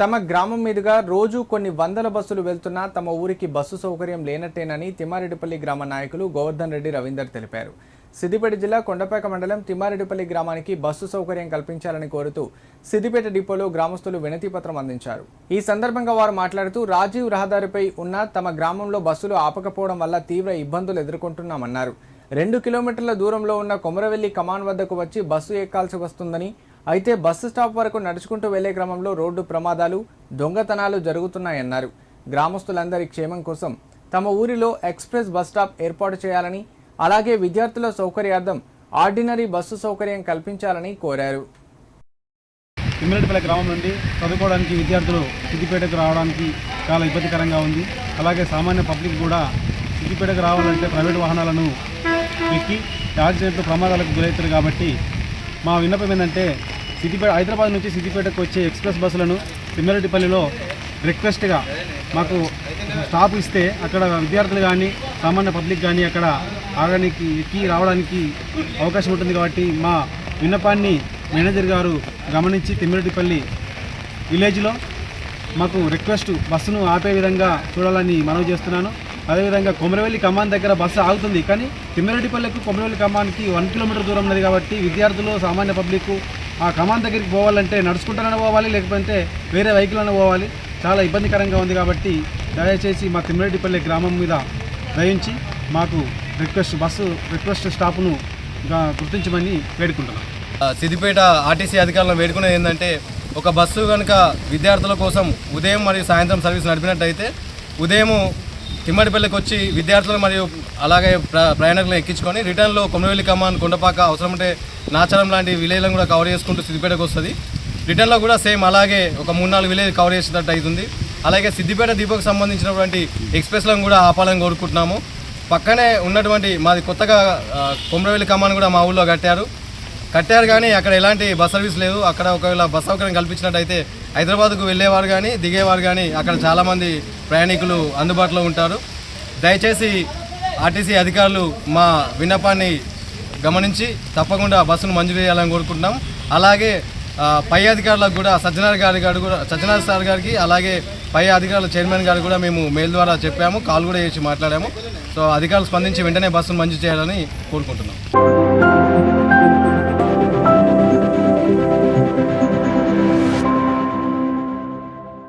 తమ గ్రామం మీదుగా రోజు కొన్ని వందల బస్సులు వెళ్తున్నా తమ ఊరికి బస్సు సౌకర్యం లేనట్టేనని తిమ్మారెడ్డిపల్లి గ్రామ నాయకులు గోవర్ధన్ రెడ్డి రవీందర్ తెలిపారు. సిద్దిపేట జిల్లా కొండపేక మండలం తిమ్మారెడ్డిపల్లి గ్రామానికి బస్సు సౌకర్యం కల్పించాలని కోరుతూ సిద్దిపేట డిపోలో గ్రామస్తులు వినతిపత్రం అందించారు. ఈ సందర్భంగా వారు మాట్లాడుతూ రాజీవ్ రహదారిపై ఉన్న తమ గ్రామంలో బస్సులు ఆపకపోవడం వల్ల తీవ్ర ఇబ్బందులు ఎదుర్కొంటున్నామన్నారు. రెండు కిలోమీటర్ల దూరంలో ఉన్న కొమరవెల్లి కమాన్ వద్దకు వచ్చి బస్సు ఎక్కాల్సి వస్తుందని అయితే బస్సు స్టాప్ వరకు నడుచుకుంటూ వెళ్ళే క్రమంలో రోడ్డు ప్రమాదాలు దొంగతనాలు జరుగుతున్నాయన్నారు. గ్రామస్తులందరి క్షేమం కోసం తమ ఊరిలో ఎక్స్ప్రెస్ బస్ స్టాప్ ఏర్పాటు చేయాలని అలాగే విద్యార్థుల సౌకర్యార్థం ఆర్డినరీ బస్సు సౌకర్యం కల్పించాలని కోరారు. తిమ్మిరెడ్డిపల్లి గ్రామం నుండి చదువుకోవడానికి విద్యార్థులు సిద్దిపేటకు రావడానికి చాలా ఇబ్బందికరంగా ఉంది. అలాగే సామాన్య పబ్లిక్ కూడా సిద్దిపేటకు రావాలంటే ప్రైవేట్ వాహనాలను ఎక్కి యాక్సిడెంట్లు ప్రమాదాలకు గురవుతారు కాబట్టి మా విన్నపం ఏంటంటే సిద్దిపేట హైదరాబాద్ నుంచి సిద్దిపేటకు వచ్చే ఎక్స్ప్రెస్ బస్సులను తిమ్మిరెడ్డిపల్లిలో రిక్వెస్ట్గా మాకు స్టాప్ ఇస్తే అక్కడ విద్యార్థులు కానీ సామాన్య పబ్లిక్ కానీ అక్కడ ఆగడానికి ఎక్కి రావడానికి అవకాశం ఉంటుంది కాబట్టి మా విన్నపాన్ని మేనేజర్ గారు గమనించి తిమ్మిరెడ్డిపల్లి విలేజ్లో మాకు రిక్వెస్ట్ బస్సును ఆపే విధంగా చూడాలని మనవి చేస్తున్నాను. అదేవిధంగా కొమరవెల్లి కమాన్ దగ్గర బస్సు ఆగుతుంది. కానీ తిమ్మిరెడ్డిపల్లికి కొమరవెల్లి కమాన్కి వన్ కిలోమీటర్ దూరం ఉన్నది కాబట్టి విద్యార్థులు సామాన్య పబ్లిక్ ఆ కమాన్ దగ్గరికి పోవాలంటే నడుచుకుంటానే పోవాలి లేకపోతే వేరే వెహికల్ పోవాలి. చాలా ఇబ్బందికరంగా ఉంది కాబట్టి దయచేసి మా తిమ్మిరెడ్డిపల్లి గ్రామం మీద దయించి మాకు రిక్వెస్ట్ బస్సు రిక్వెస్ట్ స్టాప్ను గుర్తించమని వేడుకుంటున్నాం. ఆ, సిద్దిపేట ఆర్టీసీ అధికారులను వేడుకునేది ఏంటంటే ఒక బస్సు కనుక విద్యార్థుల కోసం ఉదయం మరియు సాయంత్రం సర్వీస్ నడిపినట్టయితే ఉదయం తిమ్మడిపల్లికి వచ్చి విద్యార్థులు మరియు అలాగే ప్ర ప్రయాణికులను ఎక్కించుకొని రిటర్న్లో కొమ్మవెల్లి కమాన్ కొండపాక అవసరం ఉంటే నాచారం లాంటి విలేజ్లను కూడా కవర్ చేసుకుంటూ సిద్దిపేటకు వస్తుంది. రిటర్న్లో కూడా సేమ్ అలాగే ఒక మూడు నాలుగు విలేజ్ కవర్ చేసినట్టు అవుతుంది అలాగే సిద్దిపేట దీపకు సంబంధించినటువంటి ఎక్స్ప్రెస్లను కూడా ఆపాలని కోరుకుంటున్నాము. పక్కనే ఉన్నటువంటి మాది కొత్తగా కొమ్మరవెల్లి కమాన్ కూడా మా ఊళ్ళో కట్టారు. కట్టారు కానీ అక్కడ ఎలాంటి బస్ సర్వీస్ లేదు అక్కడ ఒకవేళ బస్ సౌకర్యం కల్పించినట్టయితే హైదరాబాద్కు వెళ్ళేవారు కానీ దిగేవారు కానీ అక్కడ చాలామంది ప్రయాణికులు అందుబాటులో ఉంటారు. దయచేసి ఆర్టీసీ అధికారులు మా విన్నపాన్ని గమనించి తప్పకుండా బస్సును మంజూరు చేయాలని కోరుకుంటున్నాం. అలాగే పై అధికారులకు కూడా సజ్జనార్ గారి గారు కూడా సజ్జనార్ సార్ గారికి అలాగే పై అధికారుల చైర్మన్ గారు కూడా మేము మెయిల్ ద్వారా చెప్పాము కాల్ కూడా చేసి మాట్లాడాము. సో అధికారులు స్పందించి వెంటనే బస్సును మంజూరు చేయాలని కోరుకుంటున్నాం.